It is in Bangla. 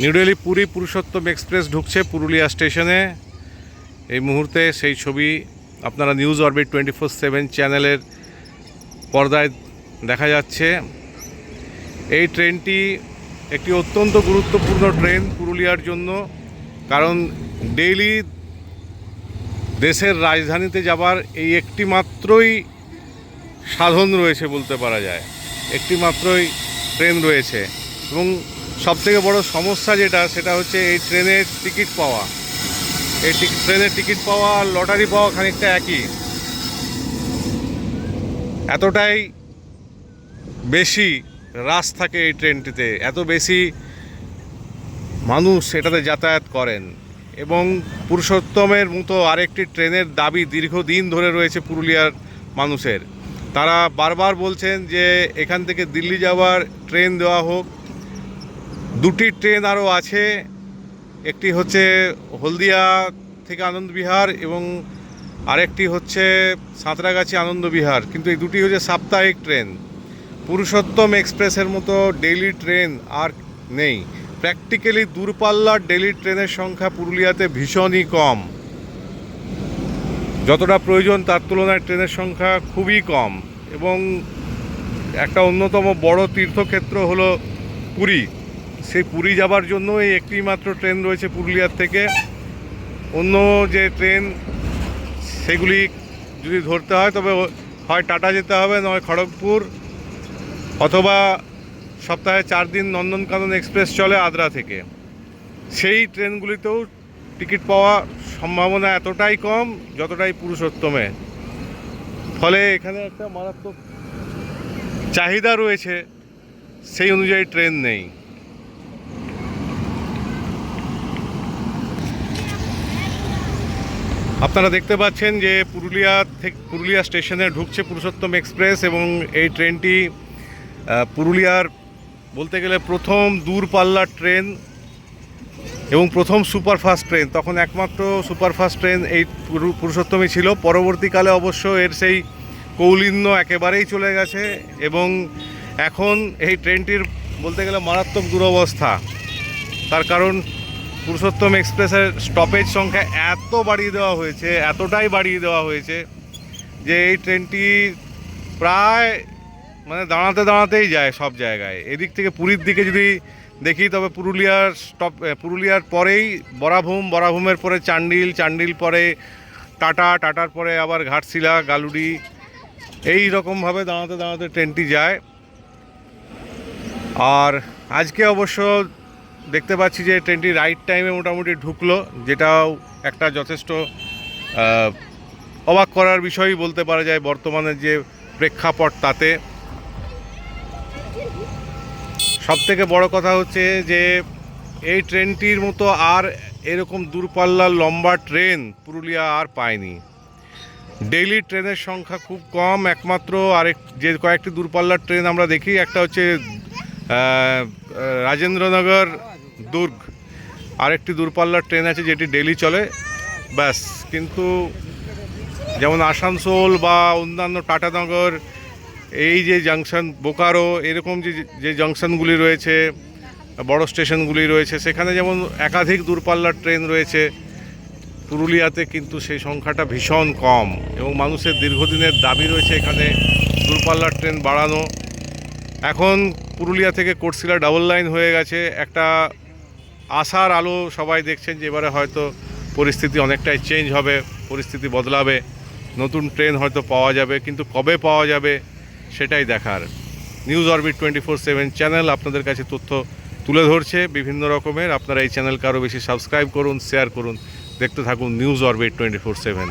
নিউ দিল্লি পুরী পুরুষোত্তম এক্সপ্রেস ঢুকছে পুরুলিয়া স্টেশনে। এই মুহূর্তে সেই ছবি আপনারা news orbit twenty four seven চ্যানেলের পর্দায় দেখা যাচ্ছে। এই ট্রেনটি একটি অত্যন্ত গুরুত্বপূর্ণ ট্রেন পুরুলিয়ার জন্য, কারণ ডেইলি দেশের রাজধানীতে যাবার এই একটি মাত্রই সাধন রয়েছে বলতে পারা যায়। একটি মাত্রই ট্রেন রয়েছে এবং সবথেকে বড় সমস্যা যেটা, সেটা হচ্ছে এই ট্রেনের টিকিট পাওয়া। এই ট্রেনের টিকিট পাওয়া আর লটারি পাওয়া খানিকটা একই। এতটাই বেশি রাশ থাকে এই ট্রেনটিতে, এত বেশি মানুষ এটাতে যাতায়াত করেন। এবং পুরুষোত্তমের মতো আরেকটি ট্রেনের দাবি দীর্ঘদিন ধরে রয়েছে পুরুলিয়ার মানুষের। তারা বারবার বলছেন যে এখান থেকে দিল্লি যাওয়ার ট্রেন দেওয়া হোক। দুটি ট্রেন আরও আছে। একটি হচ্ছে হলদিয়া থেকে আনন্দবিহার এবং আরেকটি হচ্ছে সাঁতরাগাছি আনন্দবিহার কিন্তু এই দুটি হচ্ছে সাপ্তাহিক ট্রেন। পুরুষোত্তম এক্সপ্রেসের মতো ডেইলি ট্রেন আর নেই। প্র্যাকটিক্যালি দূরপাল্লার ডেলি ট্রেনের সংখ্যা পুরুলিয়াতে ভীষণই কম। যতটা প্রয়োজন তার তুলনায় ট্রেনের সংখ্যা খুবই কম এবং একটা অন্যতম বড় তীর্থক্ষেত্র হলো পুরী। সেই পুরী যাবার জন্য এই একটি মাত্র ট্রেন রয়েছে পুরুলিয়ার থেকে। অন্য যে ট্রেন, সেগুলি যদি ধরতে হয় তবে হয় টাটা যেতে হবে, নয় খড়গপুর অথবা সপ্তাহে চার দিন নন্দনকানন এক্সপ্রেস চলে আদ্রা থেকে। সেই ট্রেনগুলিতেও টিকিট পাওয়া সম্ভাবনা এতটাই কম যতটাই পুরুষোত্তমে। ফলে এখানে একটা মারাত্মক চাহিদা রয়েছে, সেই অনুযায়ী ট্রেন নেই। আপনারা দেখতে পাচ্ছেন যে পুরুলিয়া থেকে পুরুলিয়া স্টেশনে ঢুকছে পুরুষোত্তম এক্সপ্রেস এবং এই ট্রেনটি পুরুলিয়ার বলতে গেলে প্রথম দূরপাল্লার ট্রেন এবং প্রথম সুপারফাস্ট ট্রেন। তখন একমাত্র সুপারফাস্ট ট্রেন এই পুরুষোত্তমই ছিল। পরবর্তীকালে অবশ্য এর সেই কৌলিন্য একেবারেই চলে গেছে এবং এখন এই ট্রেনটির বলতে গেলে মারাত্মক দুরবস্থা। তার কারণ পুরুষোত্তম এক্সপ্রেসের স্টপেজ সংখ্যা এত বাড়িয়ে দেওয়া হয়েছে, এতটাই বাড়িয়ে দেওয়া হয়েছে যে এই ট্রেনটি প্রায় মানে দাঁড়াতে দাঁড়াতেই যায় সব জায়গায়। এদিক থেকে পুরীর দিকে যদি দেখি, তবে পুরুলিয়ার স্টপ পুরুলিয়ার পরেই বরাভূম, বরাভূমের পরে চান্ডিল চান্ডিল পরে টাটা, টাটার পরে আবার ঘাটশিলা, গালুডি। এই রকমভাবে দাঁড়াতে দাঁড়াতে ট্রেনটি যায়। আর আজকে অবশ্য দেখতে পাচ্ছি যে ট্রেনটি রাইট টাইমে মোটামুটি ঢুকলো, যেটাও একটা যথেষ্ট অবাক করার বিষয়ই বলতে পারা যায় বর্তমানে যে প্রেক্ষাপট তাতে। সব থেকে বড় কথা হচ্ছে যে এই ট্রেনটির মতো আর এরকম দূরপাল্লার লম্বা ট্রেন পুরুলিয়া আর পায়নি। ডেইলি ট্রেনের সংখ্যা খুব কম, একমাত্র আরেক, যে কয়েকটি দূরপাল্লার ট্রেন আমরা দেখি, একটা হচ্ছে রাজেন্দ্রনগর দুর্গ। আরেকটি দূরপাল্লার ট্রেন আছে যেটি ডেইলি চলে, ব্যাস। কিন্তু যেমন আসানসোল বা অন্যান্য টাটানগর এই যে জাংশন বোকারো, এরকম যে যে জাংশনগুলি রয়েছে, বড় স্টেশনগুলি রয়েছে, সেখানে যেমন একাধিক দূরপাল্লার ট্রেন রয়েছে, পুরুলিয়াতে কিন্তু সেই সংখ্যাটা ভীষণ কম এবং মানুষের দীর্ঘদিনের দাবি রয়েছে এখানে দূরপাল্লার ট্রেন বাড়ানো। এখন পুরুলিয়া থেকে কোটশিলা ডাবল লাইন হয়ে গেছে, একটা আশার আলো সবাই দেখছেন যে এবারে হয়তো পরিস্থিতি অনেকটাই চেঞ্জ হবে, পরিস্থিতি বদলাবে, নতুন ট্রেন হয়তো পাওয়া যাবে, কিন্তু কবে পাওয়া যাবে সেটাই দেখার। News orbit twenty four seven channel আপনাদের কাছে তথ্য তুলে ধরছে বিভিন্ন রকমের। আপনারা এই চ্যানেলকে আরও বেশি সাবস্ক্রাইব করুন শেয়ার করুন। দেখতে থাকুন news orbit twenty four seven